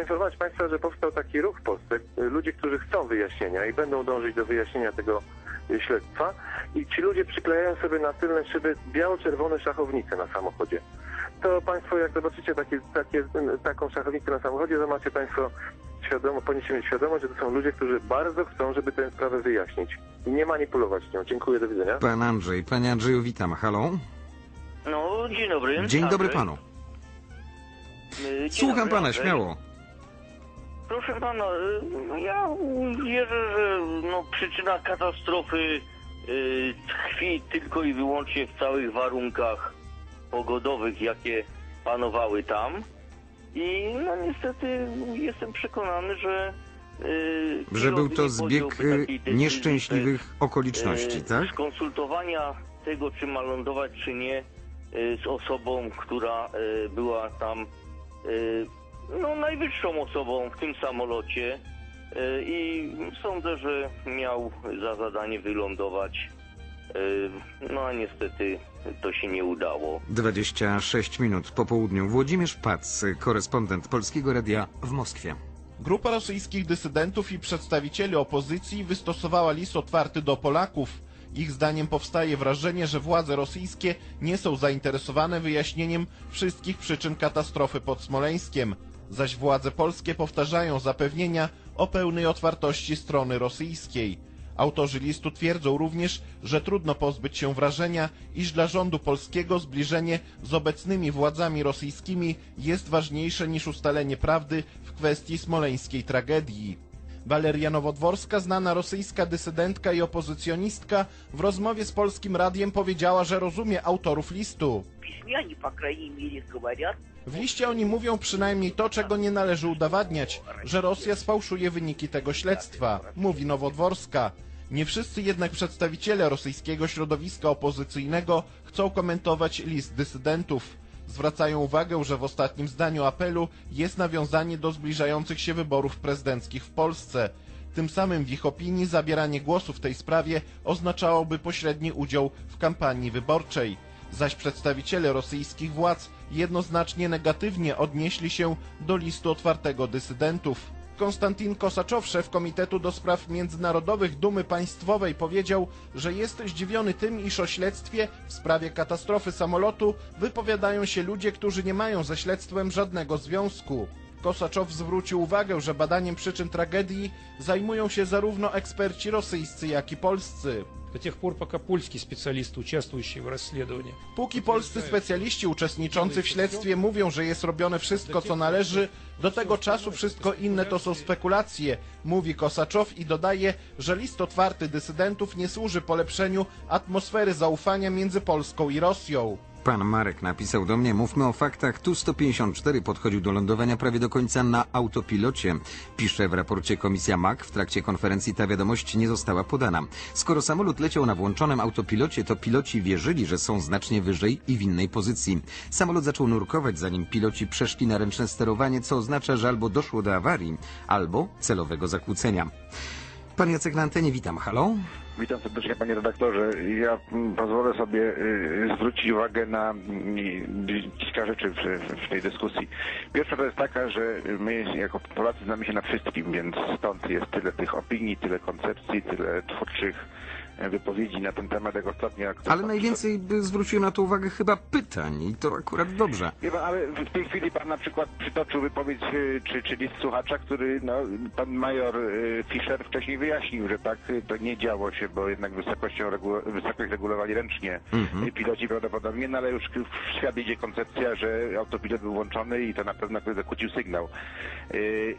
poinformować Państwa, że powstał taki ruch w Polsce. Ludzie, którzy chcą wyjaśnienia i będą dążyć do wyjaśnienia tego y, śledztwa. I ci ludzie przyklejają sobie na tylne szyby biało-czerwone szachownice na samochodzie. To Państwo, jak zobaczycie takie, takie, taką szachownicę na samochodzie, to macie Państwo świadomo, powinniście mieć świadomość, że to są ludzie, którzy bardzo chcą, żeby tę sprawę wyjaśnić. I nie manipulować nią. Dziękuję, do widzenia. Pan Andrzej. Panie Andrzeju, witam. Halo? No, dzień dobry. Dzień dobry Andrzej. panu. Y, dzień Słucham dobry, pana, Andrzej. śmiało. Proszę pana, y, ja wierzę, że no, przyczyna katastrofy y, tkwi tylko i wyłącznie w całych warunkach pogodowych, jakie panowały tam. I no niestety jestem przekonany, że y, Że był kierownik to zbieg y, takiej decyzji nieszczęśliwych okoliczności, bez, tak? y, Skonsultowania tego, czy ma lądować, czy nie, y, z osobą, która y, była tam y, no, najwyższą osobą w tym samolocie y, i sądzę, że miał za zadanie wylądować. y, No a niestety to się nie udało. 26 minut po południu. Włodzimierz Pac, korespondent Polskiego Radia w Moskwie. Grupa rosyjskich dysydentów i przedstawicieli opozycji wystosowała list otwarty do Polaków. Ich zdaniem powstaje wrażenie, że władze rosyjskie nie są zainteresowane wyjaśnieniem wszystkich przyczyn katastrofy pod Smoleńskiem, zaś władze polskie powtarzają zapewnienia o pełnej otwartości strony rosyjskiej. Autorzy listu twierdzą również, że trudno pozbyć się wrażenia, iż dla rządu polskiego zbliżenie z obecnymi władzami rosyjskimi jest ważniejsze niż ustalenie prawdy w kwestii smoleńskiej tragedii. Waleria Nowodworska, znana rosyjska dysydentka i opozycjonistka, w rozmowie z Polskim Radiem powiedziała, że rozumie autorów listu. Pismianie, po krainie, mówią w liście oni mówią przynajmniej to, czego nie należy udowadniać, że Rosja sfałszuje wyniki tego śledztwa, mówi Nowodworska. Nie wszyscy jednak przedstawiciele rosyjskiego środowiska opozycyjnego chcą komentować list dysydentów. Zwracają uwagę, że w ostatnim zdaniu apelu jest nawiązanie do zbliżających się wyborów prezydenckich w Polsce. Tym samym w ich opinii zabieranie głosu w tej sprawie oznaczałoby pośredni udział w kampanii wyborczej zaś przedstawiciele rosyjskich władz jednoznacznie negatywnie odnieśli się do listu otwartego dysydentów. Konstantin Kosaczow, szef Komitetu do Spraw Międzynarodowych Dumy Państwowej, powiedział, że jest zdziwiony tym, iż o śledztwie w sprawie katastrofy samolotu wypowiadają się ludzie, którzy nie mają ze śledztwem żadnego związku. Kosaczow zwrócił uwagę, że badaniem przyczyn tragedii zajmują się zarówno eksperci rosyjscy, jak i polscy до тех пор, пока польские специалисты, участвующие в расследовании, Póki polscy specjaliści uczestniczący w śledztwie mówią, że jest robione wszystko, co należy, do tego czasu wszystko inne to są spekulacje, mówi Kosaczow i dodaje, że list otwarty dysydentów nie służy polepszeniu atmosfery zaufania między Polską i Rosją. Pan Marek napisał do mnie, mówmy o faktach. Tu-154 podchodził do lądowania prawie do końca na autopilocie. Pisze w raporcie komisja MAK. W trakcie konferencji ta wiadomość nie została podana. Skoro samolot leciał na włączonym autopilocie, to piloci wierzyli, że są znacznie wyżej i w innej pozycji. Samolot zaczął nurkować, zanim piloci przeszli na ręczne sterowanie, co oznacza, że albo doszło do awarii, albo celowego zakłócenia. Pan Jacek na antenie, witam. Halo? Witam serdecznie panie redaktorze. Ja mm, pozwolę sobie y, zwrócić uwagę na mm, kilka rzeczy w, tej dyskusji. Pierwsza to jest taka, że my jako Polacy znamy się na wszystkim, więc stąd jest tyle tych opinii, tyle koncepcji, tyle twórczych wypowiedzi na ten temat, jak ostatnio... Jak Ale najwięcej by zwrócił na to uwagę chyba pytań i to akurat dobrze. Wie pan, ale w tej chwili pan na przykład przytoczył wypowiedź y, czy, czy list słuchacza, który no, pan major y, Fischer wcześniej wyjaśnił, że tak to nie działo się, bo jednak wysokością regu- wysokość regulowali ręcznie y, piloci prawdopodobnie, no ale już w świat idzie koncepcja, że autopilot był włączony i to na pewno zakłócił sygnał.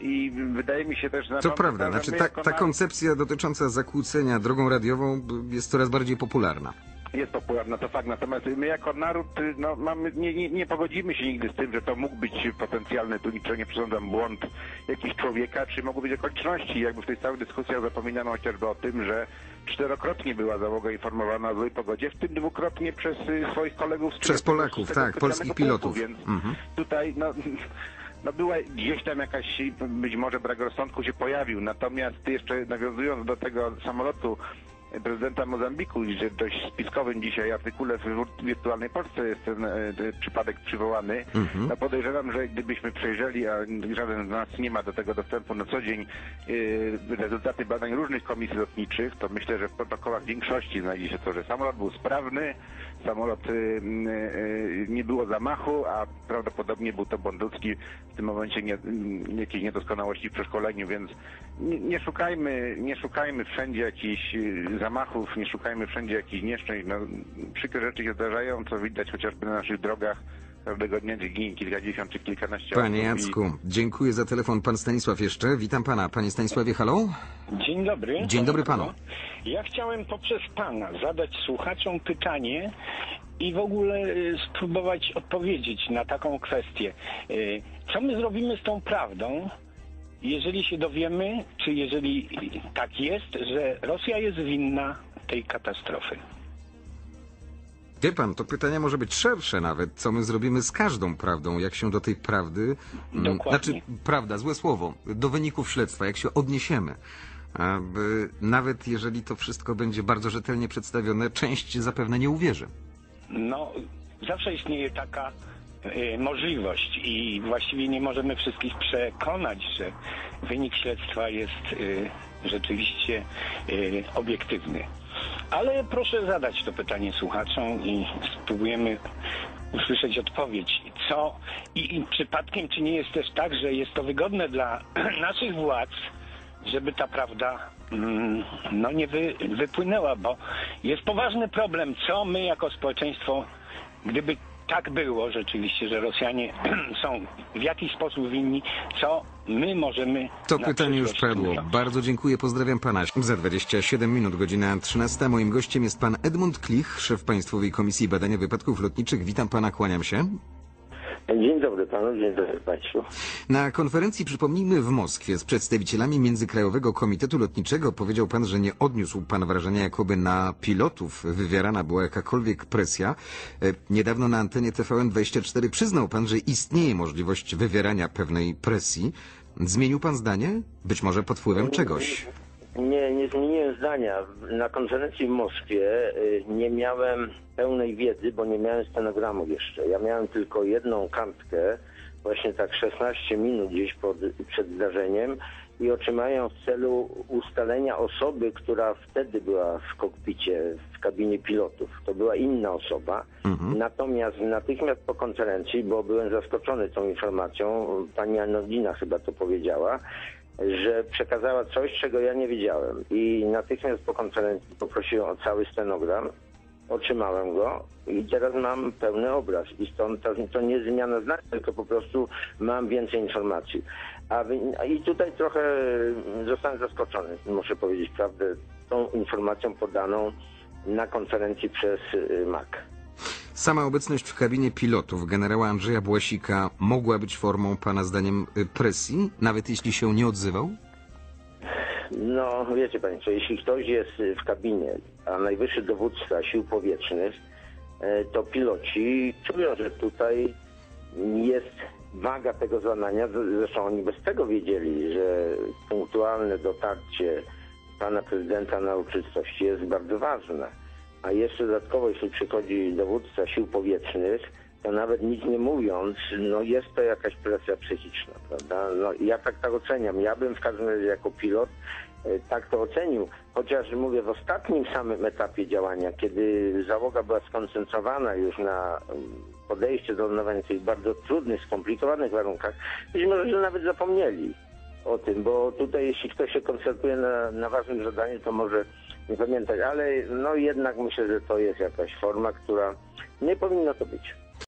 I wydaje mi się też... że To prawda, znaczy ta, ta koncepcja dotycząca zakłócenia drogą radiową jest coraz bardziej popularna. Jest popularna, to fakt. Natomiast my jako naród no, mamy, nie, nie, nie pogodzimy się nigdy z tym, że to mógł być potencjalny, tu niczego nie przesądzam, błąd jakiegoś człowieka, czy mogły być okoliczności. Jakby w tej całej dyskusji zapominano chociażby o tym, że czterokrotnie była załoga informowana o złej pogodzie, w tym dwukrotnie przez y, swoich kolegów z Przez 36 Polaków, tak, specjalnego polskich pułku, pilotów. Więc Mhm. tutaj no, no była gdzieś tam jakaś, być może brak rozsądku się pojawił. Natomiast jeszcze nawiązując do tego samolotu, prezydenta Mozambiku i że w dość spiskowym dzisiaj artykule w wir- wirtualnej Polsce jest ten e, ten przypadek przywołany, Mhm. no podejrzewam, że gdybyśmy przejrzeli, a żaden z nas nie ma do tego dostępu na co dzień, e, rezultaty badań różnych komisji lotniczych, to myślę, że w protokołach większości znajdzie się to, że samolot był sprawny, samolot m, e, nie było zamachu, a prawdopodobnie był to błąd ludzki, w tym momencie nie, m, jakiejś niedoskonałości w przeszkoleniu, więc nie, nie szukajmy, nie szukajmy wszędzie jakichś e, zamachów, nie szukajmy wszędzie jakichś nieszczęść. No, przykre rzeczy się zdarzają, co widać chociażby na naszych drogach. Każdego dnia ginie kilkadziesiąt czy kilkanaście Panie osób i- Jacku, dziękuję za telefon. Pan Stanisław jeszcze. Witam pana. Panie Stanisławie, halo? Dzień dobry. Dzień dobry panu. Ja chciałem poprzez pana zadać słuchaczom pytanie i w ogóle y, spróbować odpowiedzieć na taką kwestię. Y, Co my zrobimy z tą prawdą, jeżeli się dowiemy, czy jeżeli tak jest, że Rosja jest winna tej katastrofy? Wie pan, to pytanie może być szersze nawet. Co my zrobimy z każdą prawdą? Jak się do tej prawdy... mm, Dokładnie. Znaczy, prawda, złe słowo. Do wyników śledztwa, jak się odniesiemy. Aby, nawet jeżeli to wszystko będzie bardzo rzetelnie przedstawione, część zapewne nie uwierzy. No, zawsze istnieje taka y, możliwość i właściwie nie możemy wszystkich przekonać, że wynik śledztwa jest y, rzeczywiście y, obiektywny. Ale proszę zadać to pytanie słuchaczom i spróbujemy usłyszeć odpowiedź. Co i, i przypadkiem, czy nie jest też tak, że jest to wygodne dla naszych władz, żeby ta prawda no nie wy, wypłynęła, bo jest poważny problem, co my jako społeczeństwo, gdyby tak było rzeczywiście, że Rosjanie są w jakiś sposób winni, co my możemy To pytanie już padło. Bardzo dziękuję, pozdrawiam pana. Za 27 minut, godzina 13. Moim gościem jest pan Edmund Klich, szef Państwowej Komisji Badania Wypadków Lotniczych. Witam pana, kłaniam się. Dzień dobry panu, dzień dobry państwu. Na konferencji, przypomnijmy, w Moskwie z przedstawicielami Międzykrajowego Komitetu Lotniczego powiedział pan, że nie odniósł pan wrażenia, jakoby na pilotów wywierana była jakakolwiek presja. E, Niedawno na antenie TVN24 przyznał pan, że istnieje możliwość wywierania pewnej presji. Zmienił pan zdanie? Być może pod wpływem czegoś. Nie, nie zmieniłem zdania. Na konferencji w Moskwie y, nie miałem pełnej wiedzy, bo nie miałem stenogramów jeszcze. Ja miałem tylko jedną kartkę, właśnie tak 16 minut gdzieś pod, przed zdarzeniem i otrzymałem w celu ustalenia osoby, która wtedy była w kokpicie, w kabinie pilotów. To była inna osoba. Natomiast natychmiast po konferencji, bo byłem zaskoczony tą informacją, pani Anodina chyba to powiedziała, że przekazała coś, czego ja nie wiedziałem. I natychmiast po konferencji poprosiłem o cały stenogram, otrzymałem go i teraz mam pełny obraz. I stąd to, to nie zmiana zdania, tylko po prostu mam więcej informacji. A I tutaj trochę zostałem zaskoczony, muszę powiedzieć prawdę, tą informacją podaną na konferencji przez y, MAK. Sama obecność w kabinie pilotów generała Andrzeja Błasika mogła być formą pana zdaniem y, presji, nawet jeśli się nie odzywał? No, wiecie Państwo, jeśli ktoś jest w kabinie, a najwyższy dowódca sił powietrznych, e, to piloci czują, że tutaj jest waga tego zadania. Zresztą oni bez tego wiedzieli, że punktualne dotarcie pana prezydenta na uroczystości jest bardzo ważne. A jeszcze dodatkowo, jeśli przychodzi dowódca sił powietrznych, to nawet nic nie mówiąc, no jest to jakaś presja psychiczna, prawda? No, ja tak tak oceniam. Ja bym w każdym razie jako pilot e, tak to ocenił. Chociaż mówię, w ostatnim samym etapie działania, kiedy załoga była skoncentrowana już na mm, podejście do lądowania w tych bardzo trudnych, skomplikowanych warunkach, być może, że nawet zapomnieli o tym, bo tutaj jeśli ktoś się koncentruje na, na ważnym zadaniu, to może nie pamiętać, ale no jednak myślę, że to jest jakaś forma, która nie powinna to być.